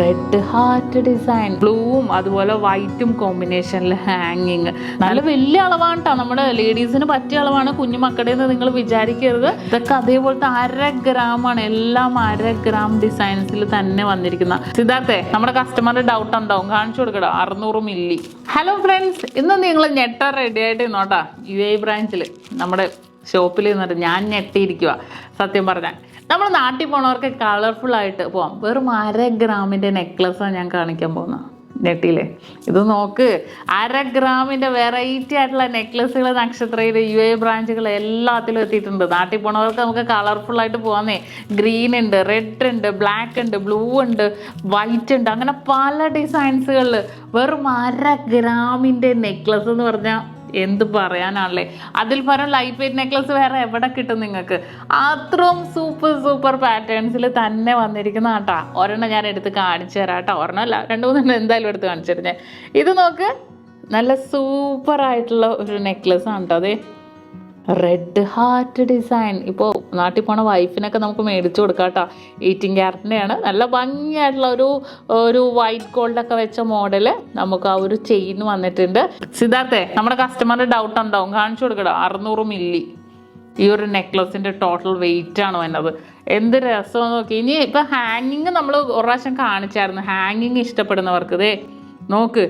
Red heart design ബ്ലൂവും അതുപോലെ വൈറ്റും കോമ്പിനേഷനിൽ ഹാങ്ങിങ് നല്ല വലിയ അളവാണ് കേട്ടോ നമ്മുടെ ലേഡീസിന് പറ്റിയ അളവാണ്. കുഞ്ഞു മക്കളുടെ നിങ്ങൾ വിചാരിക്കരുത്. ഇതൊക്കെ അതേപോലത്തെ അര ഗ്രാം ആണ് എല്ലാം അര ഗ്രാം ഡിസൈൻസിൽ തന്നെ വന്നിരിക്കുന്ന. സിദ്ധാർത്ഥെ നമ്മുടെ കസ്റ്റമറുടെ ഡൗട്ട് ഉണ്ടാവും കാണിച്ചു കൊടുക്കടോ. അറുന്നൂറ് മില്ലി ഹലോ ഫ്രണ്ട്സ് ഇന്ന് നിങ്ങൾ ഞെട്ട റെഡി ആയിട്ട് നോട്ടാ യു എ ബ്രാഞ്ചിൽ നമ്മുടെ ഷോപ്പിൽ നിന്നിട്ട് ഞാൻ ഞെട്ടിയിരിക്കുക സത്യം പറഞ്ഞാൽ. നമ്മൾ നാട്ടിൽ പോണവർക്ക് കളർഫുൾ ആയിട്ട് പോവാം. വെറും അര ഗ്രാമിന്റെ നെക്ലസ്സാണ് ഞാൻ കാണിക്കാൻ പോകുന്നത് നെട്ടിയിലെ ഇത് നോക്ക്. അര ഗ്രാമിന്റെ വെറൈറ്റി ആയിട്ടുള്ള നെക്ലസ്സുകൾ നക്ഷത്രയിൽ യു എ ബ്രാഞ്ചുകൾ എല്ലാത്തിലും എത്തിയിട്ടുണ്ട്. നാട്ടിൽ പോണവർക്ക് നമുക്ക് കളർഫുൾ ആയിട്ട് പോകാന്നേ ഗ്രീൻ ഉണ്ട് റെഡ് ഉണ്ട് ബ്ലാക്ക് ഉണ്ട് ബ്ലൂ ഉണ്ട് വൈറ്റ് ഉണ്ട്. അങ്ങനെ പല ഡിസൈൻസുകളിൽ വെറും അര ഗ്രാമിന്റെ നെക്ലസ് എന്ന് പറഞ്ഞാൽ എന്ത് പറയാനാണല്ലേ? അതിൽ പരം ലൈറ്റ് വെയിറ്റ് നെക്ലസ് വേറെ എവിടെ കിട്ടും നിങ്ങൾക്ക്? അത്രയും സൂപ്പർ സൂപ്പർ പാറ്റേൺസിൽ തന്നെ വന്നിരിക്കുന്ന കേട്ടാ ഒരെണ്ണം ഞാൻ എടുത്ത് കാണിച്ചു തരാം കേട്ടോ ഒരെണ്ണമല്ല രണ്ട് മൂന്നെണ്ണം എന്തായാലും എടുത്ത് കാണിച്ചു തരുന്നേ ഇത് നോക്ക് നല്ല സൂപ്പർ ആയിട്ടുള്ള ഒരു നെക്ലസ് ആണ് കേട്ടോ അതെ. റെഡ് ഹാർട്ട് ഡിസൈൻ ഇപ്പോൾ നാട്ടിൽ പോണ വൈഫിനൊക്കെ നമുക്ക് മേടിച്ചു കൊടുക്കാം കേട്ടോ എയ്റ്റീൻ ക്യാരറ്റിന്റെയാണ് നല്ല ഭംഗിയായിട്ടുള്ള ഒരു ഒരു വൈറ്റ് ഗോൾഡൊക്കെ വെച്ച മോഡൽ നമുക്ക് ആ ഒരു ചെയിൻ വന്നിട്ടുണ്ട്. സിദ്ധാർത്ഥേ നമ്മുടെ കസ്റ്റമറിന് ഡൗട്ട് ഉണ്ടാവും കാണിച്ചു കൊടുക്കടോ. അറുന്നൂറ് മില്ലി ഈ ഒരു നെക്ലസിന്റെ ടോട്ടൽ വെയിറ്റ് ആണോ വന്നത്. എന്ത് രസം നോക്കി. ഇനി ഇപ്പം ഹാങ്ങിങ് നമ്മൾ ഒരു പ്രാവശ്യം കാണിച്ചായിരുന്നു. ഹാങ്ങിങ് ഇഷ്ടപ്പെടുന്നവർക്ക് ഇതേ നോക്ക്.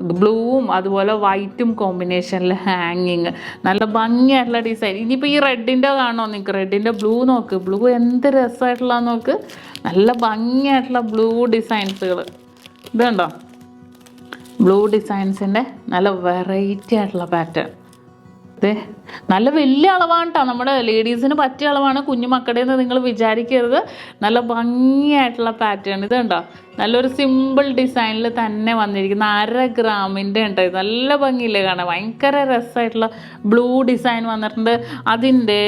ബ്ലൂവും അതുപോലെ വൈറ്റും കോമ്പിനേഷനിൽ ഹാങ്ങിങ്. നല്ല ഭംഗിയായിട്ടുള്ള ഡിസൈൻ. ഇനിയിപ്പോൾ ഈ റെഡിന്റെ കാണോ നിങ്ങൾക്ക് റെഡിന്റെ ബ്ലൂ നോക്ക്. ബ്ലൂ എന്ത് രസമായിട്ടുള്ള നോക്ക്. നല്ല ഭംഗിയായിട്ടുള്ള ബ്ലൂ ഡിസൈൻസുകൾ ഇതുണ്ടോ? ബ്ലൂ ഡിസൈൻസിന്റെ നല്ല വെറൈറ്റി ആയിട്ടുള്ള പാറ്റേൺ. അതെ നല്ല വലിയ അളവാണ് കേട്ടോ നമ്മുടെ ലേഡീസിന് പറ്റിയ അളവാണ്. കുഞ്ഞു മക്കളുടെ നിങ്ങൾ വിചാരിക്കരുത്. നല്ല ഭംഗിയായിട്ടുള്ള പാറ്റേൺ. ഇത് കണ്ടോ നല്ലൊരു സിമ്പിൾ ഡിസൈനിൽ തന്നെ വന്നിരിക്കുന്ന അര ഗ്രാമിന്റെ ഉണ്ടായി. നല്ല ഭംഗിയില്ലേ കാണാൻ. ഭയങ്കര രസമായിട്ടുള്ള ബ്ലൂ ഡിസൈൻ വന്നിട്ടുണ്ട്. അതിന്റെ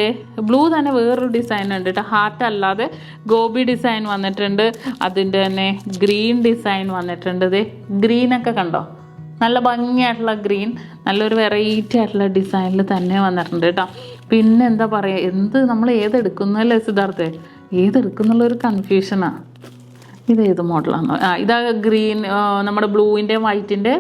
ബ്ലൂ തന്നെ വേറൊരു ഡിസൈൻ ഉണ്ട് കേട്ടോ ഹാർട്ട് അല്ലാതെ ഗോബി ഡിസൈൻ വന്നിട്ടുണ്ട്. അതിന്റെ തന്നെ ഗ്രീൻ ഡിസൈൻ വന്നിട്ടുണ്ട്. ഇത് ഗ്രീനൊക്കെ കണ്ടോ? നല്ല ഭംഗിയായിട്ടുള്ള ഗ്രീൻ നല്ലൊരു വെറൈറ്റി ആയിട്ടുള്ള ഡിസൈനിൽ തന്നെ വന്നിട്ടുണ്ട് കേട്ടോ പിന്നെ എന്താ പറയുക എന്ത് നമ്മൾ ഏതെടുക്കുന്നല്ലേ സിദ്ധാർത്ഥേ? ഏതെടുക്കുന്നുള്ളൊരു കൺഫ്യൂഷനാണ് ഇത് ഏത് മോഡലാണ് ആ ഇതാ ഗ്രീൻ നമ്മുടെ ബ്ലൂവിന്റെയും വൈറ്റിന്റെ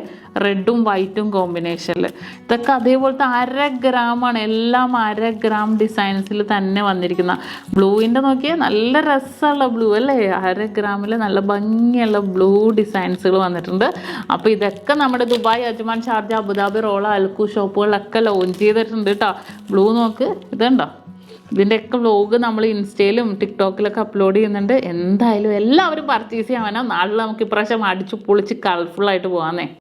റെഡും വൈറ്റും കോമ്പിനേഷനിൽ. ഇതൊക്കെ അതേപോലത്തെ അര ഗ്രാമാണ്. എല്ലാം അര ഗ്രാം ഡിസൈൻസിൽ തന്നെ വന്നിരിക്കുന്ന ബ്ലൂവിന്റെ നോക്കിയാൽ നല്ല രസമുള്ള ബ്ലൂ അല്ലേ? അര ഗ്രാമിൽ നല്ല ഭംഗിയുള്ള ബ്ലൂ ഡിസൈൻസുകൾ വന്നിട്ടുണ്ട്. അപ്പോൾ ഇതൊക്കെ നമ്മുടെ Dubai Ajman Sharjah Abu Dhabi Rolla Alku ഷോപ്പുകളിലൊക്കെ ലോഞ്ച് ചെയ്തിട്ടുണ്ട് കേട്ടോ. ബ്ലൂ നോക്ക് ഇതുണ്ടോ? ഇതിന്റെയൊക്കെ വ്ലോഗ് നമ്മൾ ഇൻസ്റ്റയിലും ടിക്ടോക്കിലൊക്കെ അപ്ലോഡ് ചെയ്യുന്നുണ്ട്. എന്തായാലും എല്ലാവരും പർച്ചേസ് ചെയ്യാൻ വേണം. നാളെ നമുക്ക് ഇപ്രാവശ്യം അടിച്ചു പൊളിച്ച് കളർഫുള്ളായിട്ട് പോകാമെന്നേ